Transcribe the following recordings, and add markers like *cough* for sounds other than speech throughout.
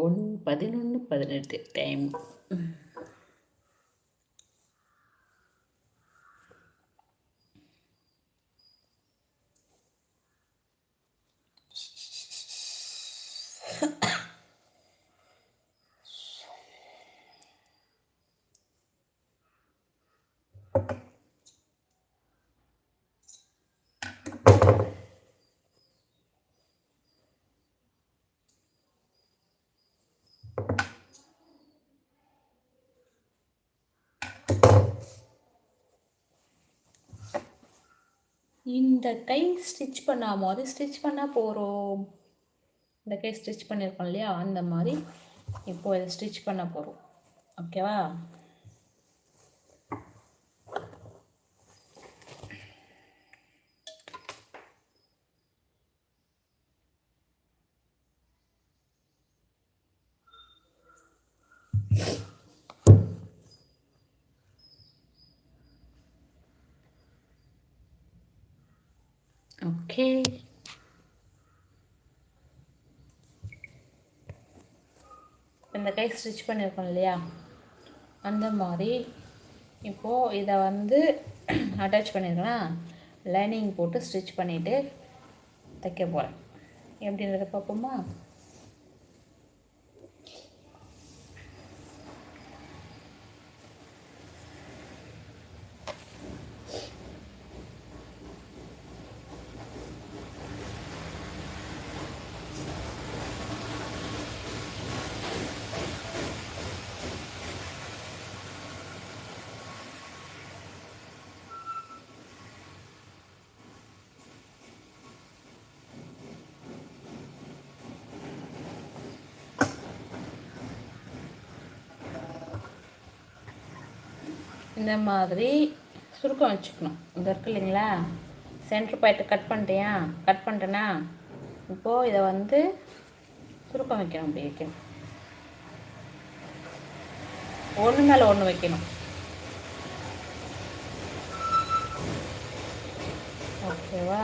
One பதினொன்று பதினெட்டு time. இந்த கை ஸ்டிச் பண்ணால் மாதிரி ஸ்டிச் பண்ண போகிறோம் இந்த கை ஸ்டிச் பண்ணியிருக்கோம் இல்லையா? அந்த மாதிரி இப்போ இதை ஸ்டிச் பண்ண போகிறோம் ஓகேவா ஓகே இந்த கை ஸ்டிச் பண்ணியிருக்கோம் இல்லையா? அந்த மாதிரி. இப்போது இதை வந்து அட்டாச் பண்ணியிருக்கலாம் லைனிங் போட்டு ஸ்டிச் பண்ணிவிட்டு தைக்க போகிறேன் எப்படின்றத பார்ப்போமா? இந்த மாதிரி சுருக்கம் வச்சுக்கணும். இந்த இருக்கு இல்லைங்களா? சென்டர் பாயிண்ட்டை கட் பண்ணிட்டியா? கட் பண்ணிட்டேனா? இப்போது இதை வந்து சுருக்கம் வைக்கணும் அப்படி வைக்கணும். ஒன்று மேலே ஒன்று வைக்கணும். ஓகேவா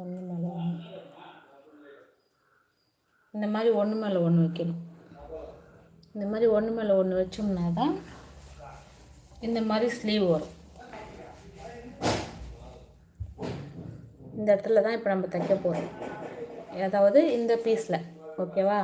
ஒன்று மேலே ஒன்று இந்த மாதிரி ஒன்று மேலே ஒன்று வைக்கணும். இந்த மாதிரி ஒன்று மேலே ஒன்று வச்சோம்னா தான் இந்த மாதிரி ஸ்லீவ் வரும். இந்த இடத்துல தான் இப்போ நம்ம தைக்க போகிறோம் அதாவது இந்த பீஸில் ஓகேவா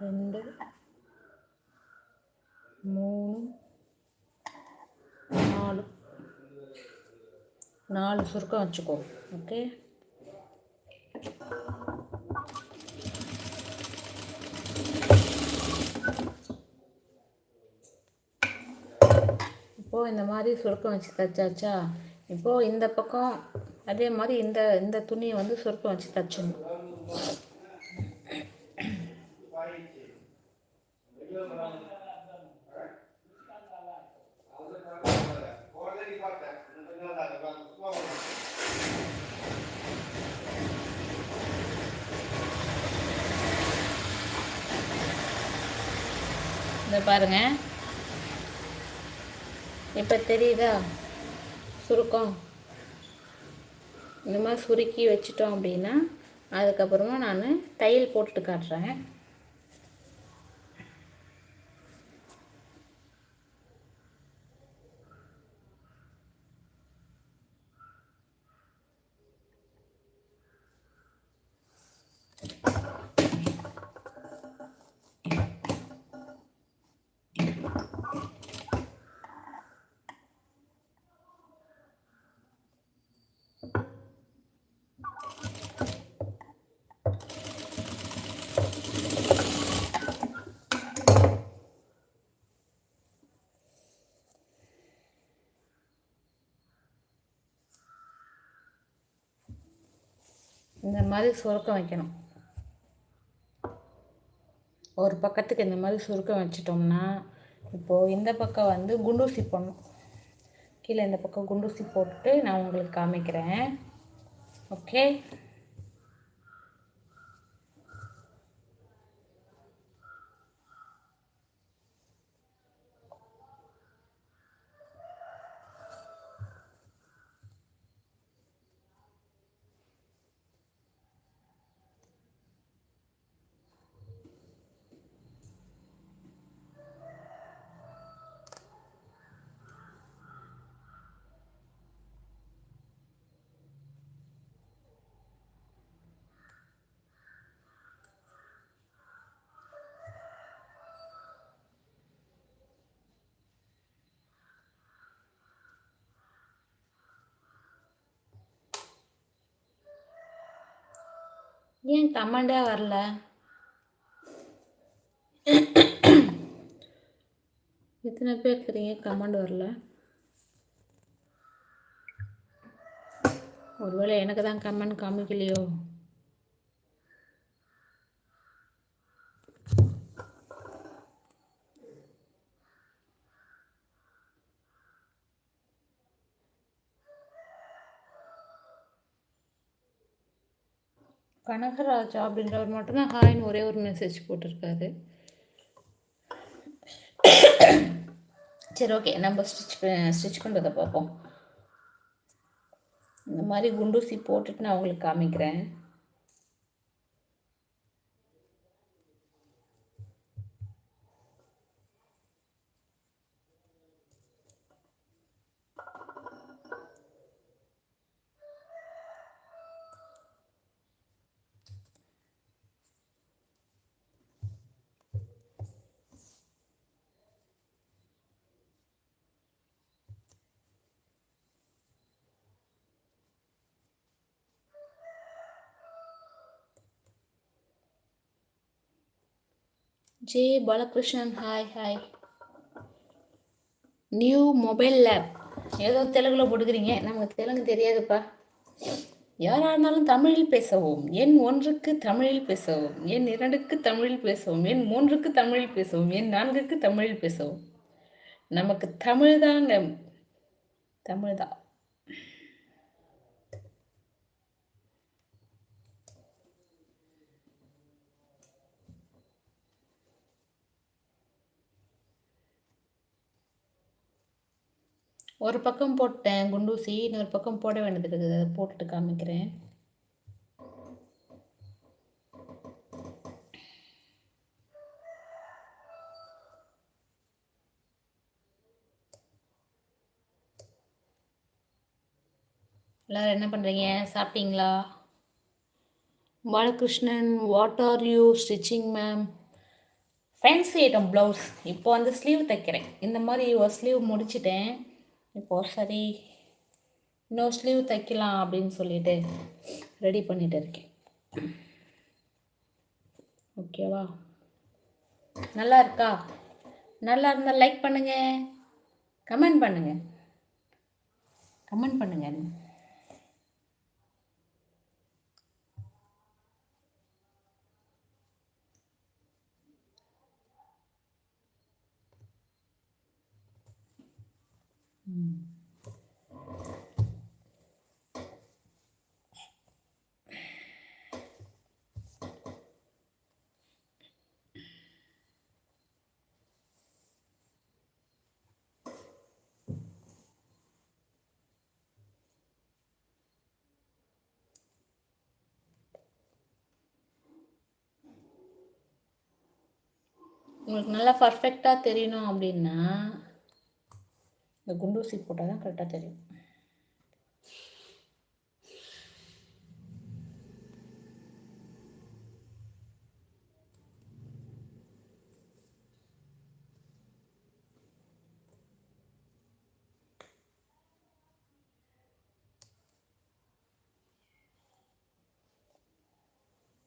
ரெண்டு மூணு நாலு. நாலு சுருக்கம் வச்சுக்கோ ஓகே இப்போது இந்த மாதிரி சுருக்கம் வச்சு தைச்சாச்சா? இப்போது இந்த பக்கம் அதே மாதிரி இந்த இந்த துணியை வந்து சுருக்கம் வச்சு தைச்சிடணும். பாருங்க. இப்போ தெரியுதா? சுருக்கம். இந்த மாதிரி சுருக்கி வச்சிட்டோம் அப்படின்னா அதுக்கப்புறமா நான் தையல் போட்டு காட்டுறேன். இந்த மாதிரி சுருக்கம் வைக்கணும். ஒரு பக்கத்துக்கு இந்த மாதிரி சுருக்கம் வச்சிட்டோம்னா இப்போது இந்த பக்கம் வந்து குண்டூசி போடணும். கீழே இந்த பக்கம் குண்டூசி போட்டுட்டு நான் உங்களுக்கு காமிக்கிறேன். ஓகே? ஏன் கமெண்டே வரல? எத்தனை பேர் இருக்கிறீங்க கமெண்ட் வரல? ஒருவேளை எனக்கு தான் கமெண்ட் காமிக்கலையோ? கனகராஜா அப்படின்றவர் மட்டும்தான் ஹாய்னு ஒரே ஒரு மெசேஜ் போட்டிருக்காரு. சரி ஓகே நம்ம ஸ்டிச் ஸ்டிச் பண்ணுறதை பார்ப்போம். இந்த மாதிரி குண்டூசி போட்டுட்டு நான் உங்களுக்கு காமிக்கிறேன். J Balakrishnan. Hi hi new mobile lab ஏதோ தெலுங்குல போட்டுக்கிறீங்க. நமக்கு தெலுங்கு தெரியாதுப்பா. யாராக இருந்தாலும் தமிழில் பேசவும். என் ஒன்றுக்கு தமிழில் பேசவும். என் இரண்டுக்கு தமிழில் பேசவும். என் மூன்றுக்கு தமிழில் பேசவும். என் நான்குக்கு தமிழில் பேசவும். நமக்கு தமிழ் தாங்க. தமிழ் தான். ஒரு பக்கம் போட்டேன் குண்டூசி இன்னொரு பக்கம் போட வேண்டியது இருக்குது. அதை போட்டுட்டு காமிக்கிறேன். எல்லாரும் என்ன பண்ணுறீங்க சாப்பிட்டீங்களா? Balakrishnan what are you stitching ma'am fancy item blouse இப்போ வந்து ஸ்லீவ் தைக்கிறேன். இந்த மாதிரி ஒரு ஸ்லீவ் முடிச்சிட்டேன். இப்போது சரி இன்னொரு ஸ்லீவ் தைக்கலாம் அப்படின்னு சொல்லிட்டு ரெடி பண்ணிட்டு இருக்கேன். ஓகேவா நல்லா இருக்கா? நல்லா இருந்தால் லைக் பண்ணுங்கள் கமெண்ட் பண்ணுங்கள் கமெண்ட் பண்ணுங்கள் உங்களுக்கு நல்லா பர்ஃபெக்டாக தெரியணும் அப்படின்னா இந்த குண்டூசி போட்டால் தான் கரெக்டாக தெரியும்.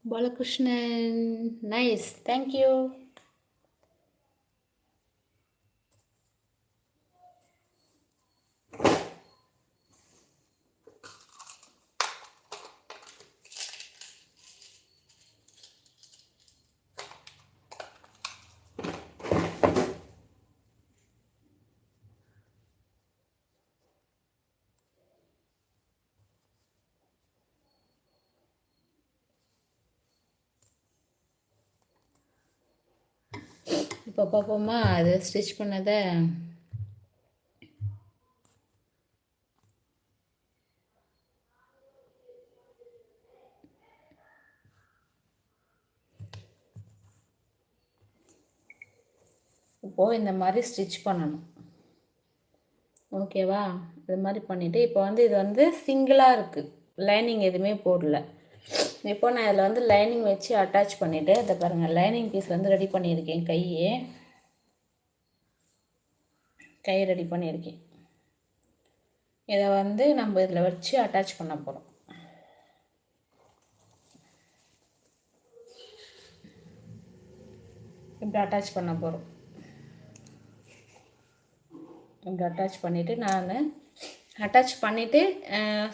பாலகிருஷ்ணன் நைஸ் தேங்க்யூ இப்போ பார்ப்போமா அது ஸ்டிச் பண்ணதை. இப்போது இந்த மாதிரி ஸ்டிச் பண்ணணும். ஓகேவா? இது மாதிரி பண்ணிவிட்டு இப்போ வந்து இது வந்து சிங்கிளாக இருக்குது லைனிங் எதுவுமே போடல. இப்போ நான் இதில் வந்து லைனிங் வச்சு அட்டாச் பண்ணிவிட்டு இதை பாருங்கள் லைனிங் பீஸ் வந்து ரெடி பண்ணியிருக்கேன் கையே. கை ரெடி பண்ணியிருக்கேன். இதை வந்து நம்ம இதில் வச்சு அட்டாச் பண்ண போகிறோம் இப்படி அட்டாச் பண்ண போகிறோம் இப்படி அட்டாச் பண்ணிவிட்டு நான் அட்டாச் பண்ணிவிட்டு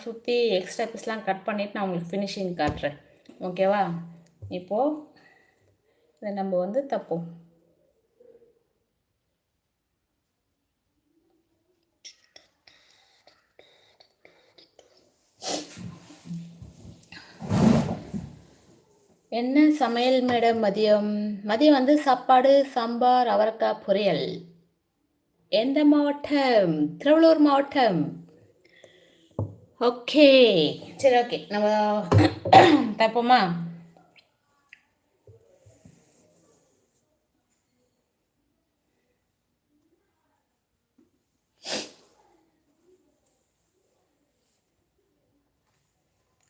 சுற்றி எக்ஸ்ட்ரா பீஸ்லாம் கட் பண்ணிவிட்டு நான் உங்களுக்கு ஃபினிஷிங் காட்டுறேன். ஓகேவா இப்போது இதை நம்ம வந்து தப்போம். என்ன சமையல் மேடம் மதியம்? மதியம் வந்து சாப்பாடு சாம்பார் அவரைக்காய் பொரியல். எந்த மாவட்டம்? திருவள்ளூர் மாவட்டம். ஓகே சரி ஓகே நம்ம *coughs* தப்போமா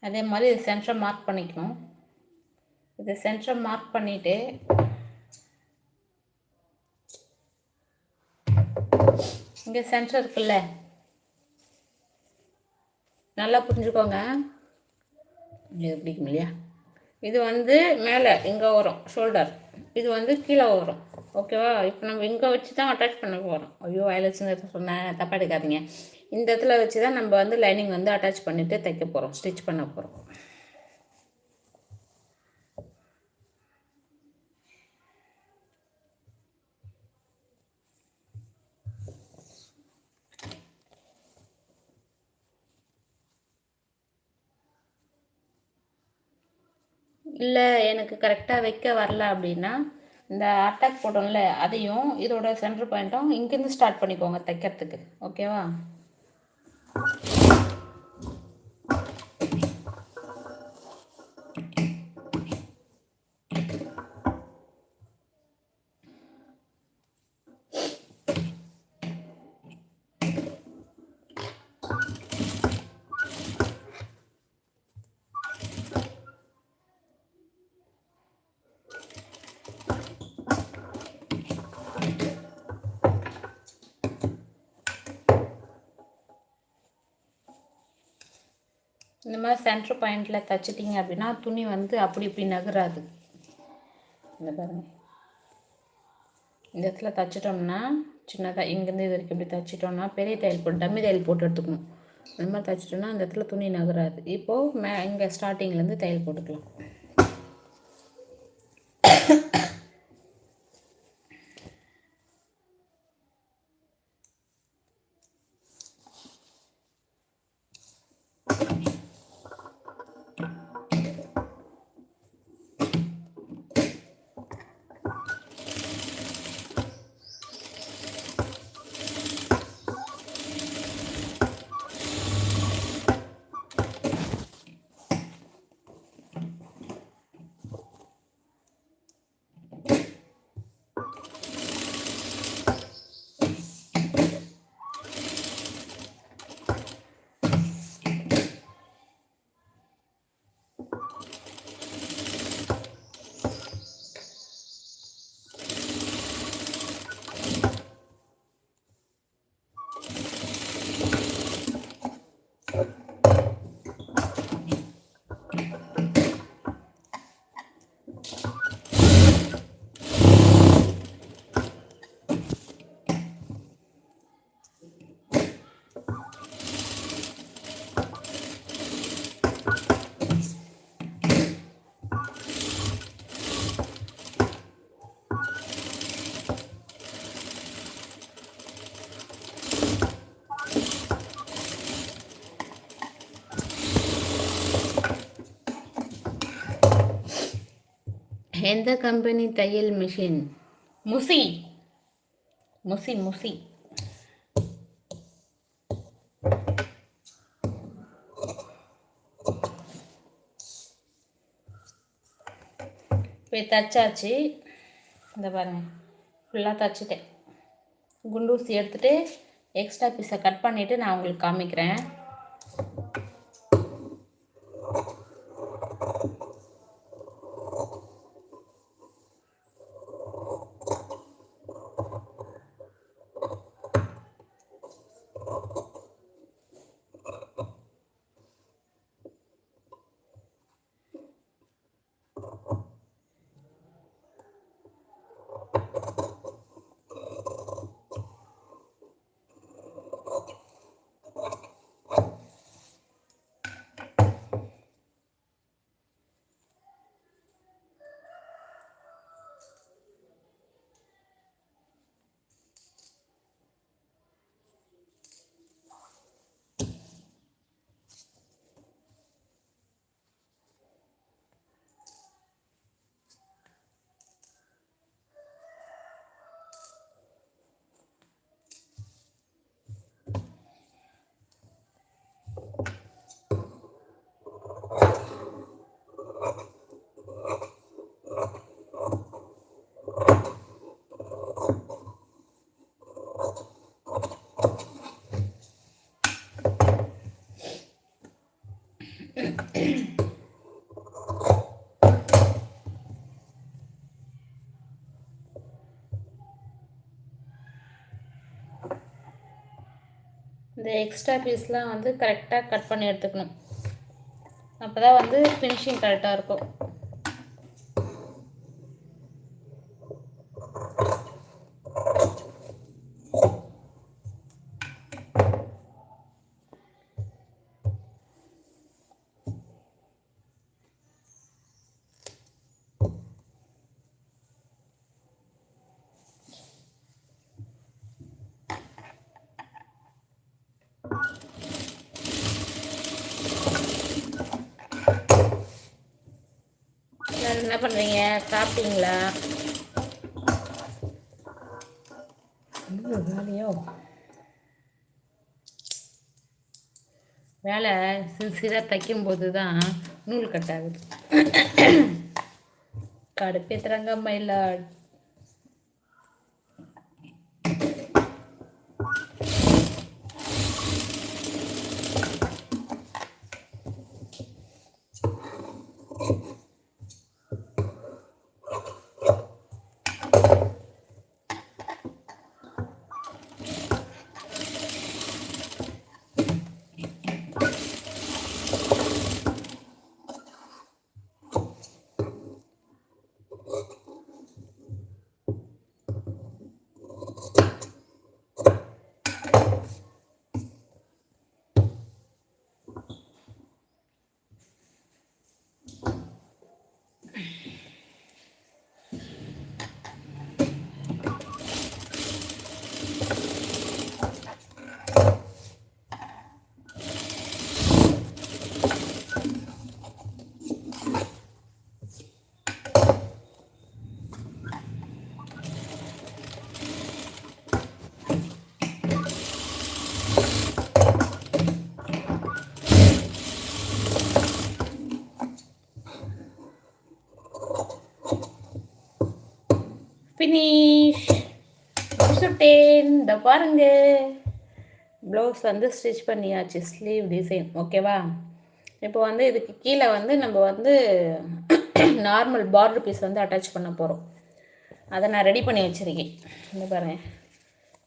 அதே மாதிரி இது சென்டரை மார்க் பண்ணிக்கணும். இது சென்டரை மார்க் பண்ணிவிட்டு இங்கே சென்டர் இருக்குல்ல? நல்லா புரிஞ்சுக்கோங்க. இது பிடிக்கும் இல்லையா? இது வந்து மேலே இங்கே வரும் ஷோல்டர் இது வந்து கீழே வரும் ஓகேவா இப்போ நம்ம இங்கே வச்சு தான் அட்டாச் பண்ண போகிறோம் ஐயோ வயலட்சுங்க சொன்னேன். தப்பாக எடுக்காதீங்க. இந்த இடத்துல வச்சு தான் நம்ம வந்து லைனிங் வந்து அட்டாச் பண்ணிவிட்டு தைக்க போகிறோம் ஸ்டிச் பண்ண போகிறோம் இல்லை எனக்கு கரெக்டாக வைக்க வரல அப்படின்னா இந்த அட்டாக் போட்டோம்ல அதையும் இதோட சென்டர் பாயிண்ட்டும் இங்கேருந்து ஸ்டார்ட் பண்ணிக்கோங்க தைக்கிறதுக்கு. ஓகேவா இந்த மாதிரி சென்ட்ரு பாயிண்டில் தைச்சிட்டிங்க அப்படின்னா துணி வந்து அப்படி இப்படி நகராது. இந்த பாருங்க. இந்த இடத்துல தைச்சிட்டோம்னா சின்னதாக இங்கேருந்து இது வரைக்கும் இப்படி தைச்சிட்டோம்னா பெரிய தையல் போட்டு டம்மி தையல் போட்டு எடுத்துக்கணும். இந்த மாதிரி தைச்சிட்டோம்னா அந்த இடத்துல துணி நகராது. இப்போது மே இங்கே ஸ்டார்டிங்லேருந்து தையல் போட்டுக்கலாம். எந்த கம்பெனி தையல் மிஷின் முசி. முசி முசி. இப்போ தச்சாச்சு. இந்த பாருங்க. ஃபுல்லாக தச்சுட்டேன். குண்டூசி எடுத்துகிட்டு எக்ஸ்ட்ரா பீஸை கட் பண்ணிவிட்டு நான் உங்களுக்கு காமிக்கிறேன். இந்த எக்ஸ்ட்ரா பீஸ்லாம் வந்து கரெக்டாக கட் பண்ணி எடுத்துக்கணும். அப்போ தான் வந்து ஃபினிஷிங் கரெக்டாக இருக்கும் எல்லாரும் என்ன பண்ணுறீங்க சாப்பிட்டீங்களா? வேலையோ? வேலை சின்சியராக தைக்கும்போது தான் நூல் கட்டாகுது. கடுப்பேத்துறாங்க மயிலாட் ஃபினிஷ் சுட்டேன். இந்த பாருங்க. ப்ளவுஸ் வந்து ஸ்டிச் பண்ணியாச்சு. ஸ்லீவ் டிசைன் ஓகேவா இப்போ வந்து இதுக்கு கீழே வந்து நம்ம வந்து நார்மல் பார்டர் பீஸ் வந்து அட்டாச் பண்ண போகிறோம் அதை நான் ரெடி பண்ணி வச்சுருக்கேன். இந்த பாருங்க.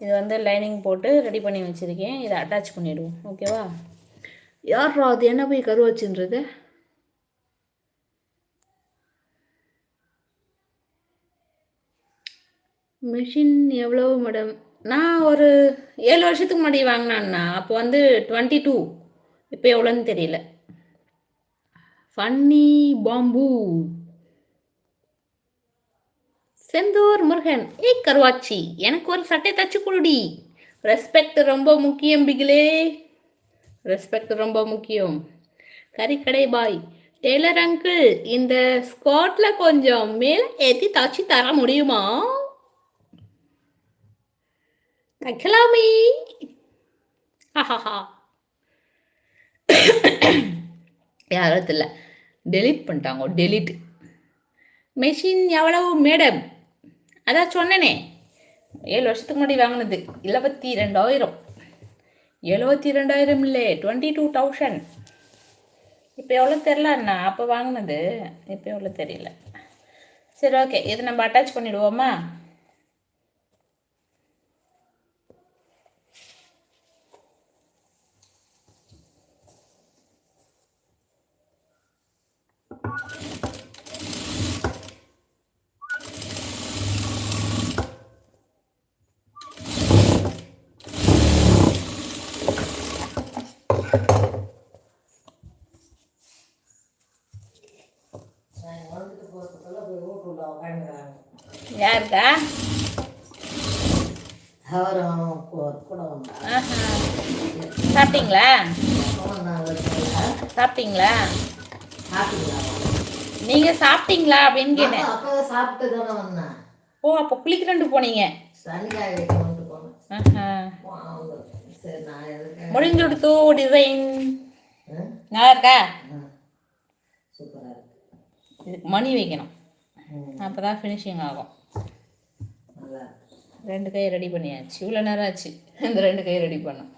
இது வந்து லைனிங் போட்டு ரெடி பண்ணி வச்சுருக்கேன். இதை அட்டாச் பண்ணிவிடுவோம் ஓகேவா யார் அது என்ன போய் கரு வச்சுன்றது? மிஷின் எவ்வளவு மேடம்? நான் ஒரு ஏழு வருஷத்துக்கு முன்னாடி வாங்கினேன்னா அப்போ வந்து டுவெண்ட்டி டூ. இப்போ எவ்வளோன்னு தெரியல. ஃபன்னி பாம்பு. செந்தூர் முருகன் ஏய் கருவாச்சி எனக்கு ஒரு சட்டை தச்சு கொடுடி. ரெஸ்பெக்ட் ரொம்ப முக்கியம் பிகிலே. ரெஸ்பெக்ட் ரொம்ப முக்கியம். கறிக்கடை பாய் டெய்லர் அங்கிள் இந்த ஸ்காட்ல கொஞ்சம் மேலே ஏற்றி தச்சு தர முடியுமா? அகிலாமி ஆஹாஹா. யாரும் தெரியல. டெலீட் பண்ணிட்டாங்க. டெலிட் மெஷின் எவ்வளவு மேடம் அதான் சொன்னனே. ஏழு வருஷத்துக்கு முன்னாடி வாங்கினது. எழுபத்தி ரெண்டாயிரம் எழுபத்தி ரெண்டாயிரம் இல்லை. டுவெண்ட்டி டூ தௌசண்ட் இப்போ எவ்வளோ தெரில அண்ணா? அப்போ வாங்கினது. இப்போ எவ்வளோ தெரியல. சரி ஓகே இது நம்ம அட்டாச் பண்ணிவிடுவோமா சாப்பிட்டீங்களா? சாப்பிட்டீங்களா? நீங்கள் சாப்பிட்டீங்களா? அப்படின்னு கேட்டேன். சாப்பிட்டு ஓ அப்போ குளிக்கிறண்டு போனீங்க. எதுக்கு? முடிஞ்சுடுத்து டிசைன்? நல்லா இருக்கா? மணி வைக்கணும். ம், அப்போ தான் ஃபினிஷிங் ஆகும் ரெண்டு கை ரெடி பண்ணியாச்சு. இவ்வளோ நேரம் ஆச்சு. இந்த ரெண்டு கை ரெடி பண்ணோம்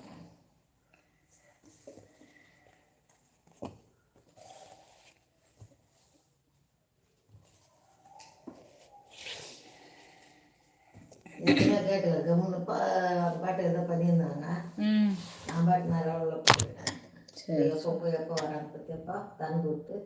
கேட்டு கம்முன்னு பா பாட்டு எதோ பண்ணியிருந்தாங்க நான் பாட்டு போட்டுட்டேன் சரி எப்போ போய் எப்போ வரான்னு பற்றியப்பா தந்து விட்டு